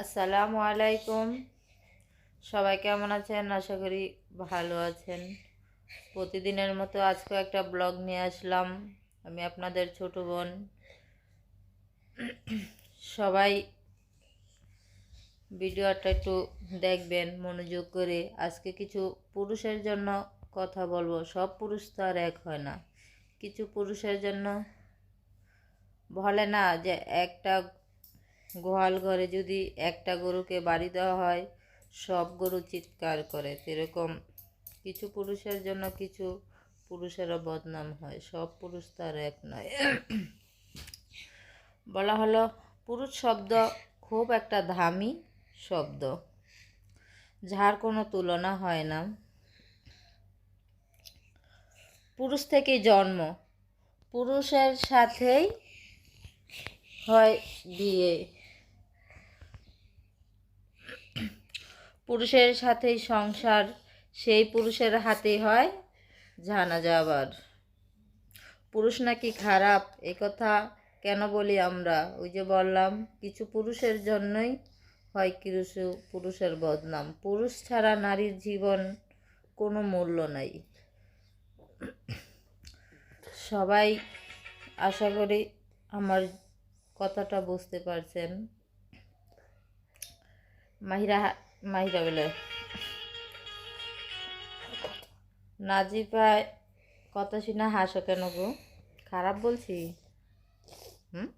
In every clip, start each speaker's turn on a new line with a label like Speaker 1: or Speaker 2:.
Speaker 1: আসসালামু আলাইকুম। সবাই কেমন আছেন? আশা করি ভালো আছেন। প্রতিদিনের মতো আজকে একটা ব্লগ নিয়ে আসলাম। আমি আপনাদের ছোট বোন। সবাই ভিডিওটা একটু দেখবেন, মনোযোগ করে। আজকে কিছু পুরুষের জন্য কথা বলব। সব পুরুষ তো আর এক হয় না। কিছু পুরুষের জন্য বলে না যে একটা গোয়াল ঘরে যদি একটা গরুকে বাড়ি দেওয়া হয়, সব গরু চিৎকার করে। সেরকম কিছু পুরুষের জন্য কিছু পুরুষেরও বদনাম হয়। সব পুরুষ তার এক নয়। বলা হলো, পুরুষ শব্দ খুব একটা দামি শব্দ। যার কোনো তুলনা হয় না। পুরুষ থেকে জন্ম। পুরুষের সাথেই হয় বিয়ে। পুরুষের সাথেই সংসার, সেই পুরুষের হাতে হয় জানা যাবার। পুরুষ নাকি খারাপ, এ কথা কেন বলি আমরা? ওই যে বললাম, কিছু পুরুষের জন্যই হয় কিছু পুরুষের বদনাম। পুরুষ ছাড়া নারীর জীবন কোনো মূল্য নাই। সবাই আশা করি আমার কথাটা বুঝতে পারছেন। মাহিরা মাহিরা বলে নাজিফায় কথা শুনে হাসো কেন গো? খারাপ বলছি? হুম?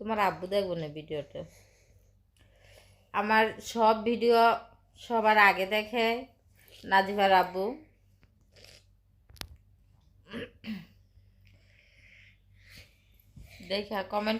Speaker 1: তোমার আব্বু দেখব না ভিডিওটা। আমার সব ভিডিও সবার আগে দেখে নাজিফার আব্বু। দেখা কমেন্ট